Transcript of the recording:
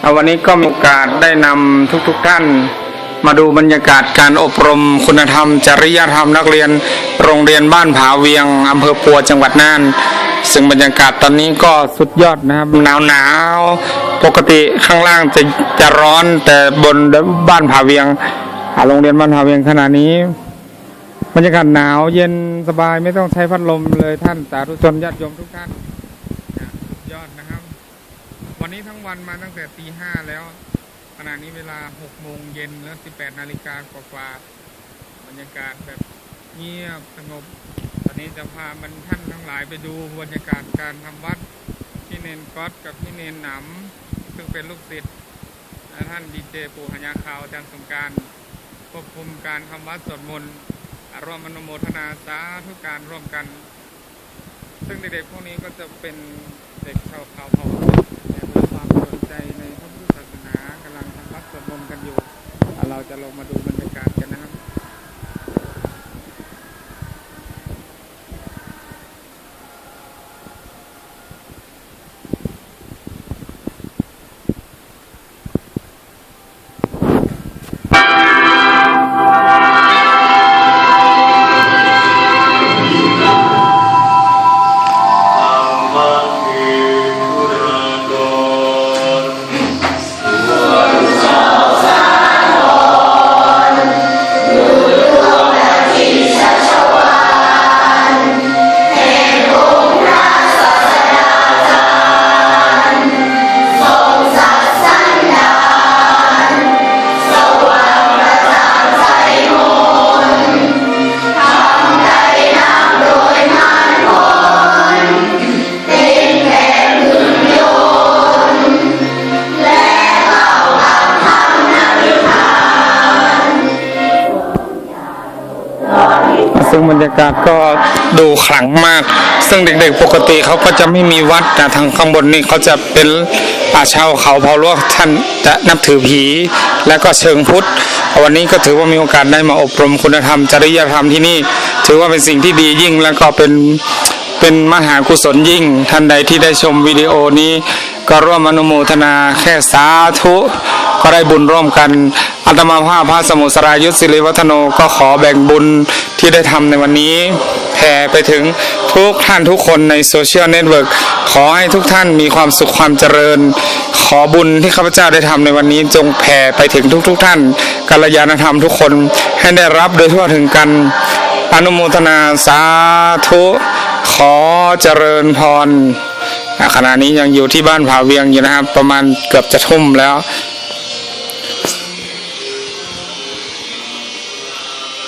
เอาวันนี้ก็มีโอกาสได้นำทุกๆท่าน มาดูบรรยากาศการอบรมคุณธรรม จริยธรรมนักเรียน โรงเรียนบ้านผาเวียงอำเภอปัวจังหวัดน่าน ซึ่งบรรยากาศตอนนี้ก็สุดยอดนะครับหนาวหนาวๆปกติข้างล่างจะจะร้อนแต่บนบ้านผาเวียงอ่าโรงเรียนบ้านผาเวียงขณะนี้ บรรยากาศหนาวเย็นสบายไม่ต้องใช้พัดลมเลยท่านสาธุชนญาติโยมทุกท่านยอดนะครับ วันนี้ทั้งวันมาตั้งแต่ตีห้าแล้วขณะนี้เวลาหกโมงเย็นแล้วสิบแปดนาฬิกากว่าบรรยากาศแบบเงียบสงบตอนนี้จะพามันท่านทั้งหลายไปดูบรรยากาศการทำวัดที่เนนก๊อตกับที่เนนหนำซึ่งเป็นลูกศิษย์และท่านดีเจปู่หญาขาวอาจารย์สงการควบคุมการทำวัดสวดมนต์ร่วมอนุโมทนาสาธุการร่วมกัน ซึ่งเด็กๆพวกนี้ก็จะเป็นเด็กชาวเขาเผ่า ใจในพระพุทธศาสนากำลังทำวัดสวดมนต์กันอยู่ เราจะลงมาดูมัน ซึ่งบรรยากาศก็ดูขลังมาก ซึ่งเด็กๆปกติเขาก็จะไม่มีวัดแต่ทางข้างบนนี่เขาจะเป็นป่าชาวเขาเผ่าลวกท่านจะนับถือผี และก็เชิงพุทธ วันนี้ก็ถือว่ามีโอกาสได้มาอบรมคุณธรรมจริยธรรมที่นี่ ถือว่าเป็นสิ่งที่ดียิ่งแล้วก็เป็นเป็นมหากุศลยิ่ง ท่านใดที่ได้ชมวิดีโอนี้ ก็ร่วมอนุโมทนาแค่สาธุ ก็ได้บุญร่วมกันอาตมาภาพพระสมุทรสรายุทธศิริวัฒโนก็ขอแบ่งบุญที่ได้ทำในวันนี้แผ่ไปถึงทุกท่านทุกคนในโซเชียลเน็ตเวิร์กขอให้ทุกท่านมีความสุขความเจริญ ขอบุญที่ข้าพเจ้าได้ทำในวันนี้จงแผ่ไปถึงทุกๆทท่านกัลยาณธรรมทุกคนให้ได้รับโดยทั่วถึงกัน อนุโมทนาสาธุ ขอเจริญพรขณะนี้ยังอยู่ที่บ้านผาเวียงอยู่นะครับ ประมาณเกือบจะทุ่มแล้ว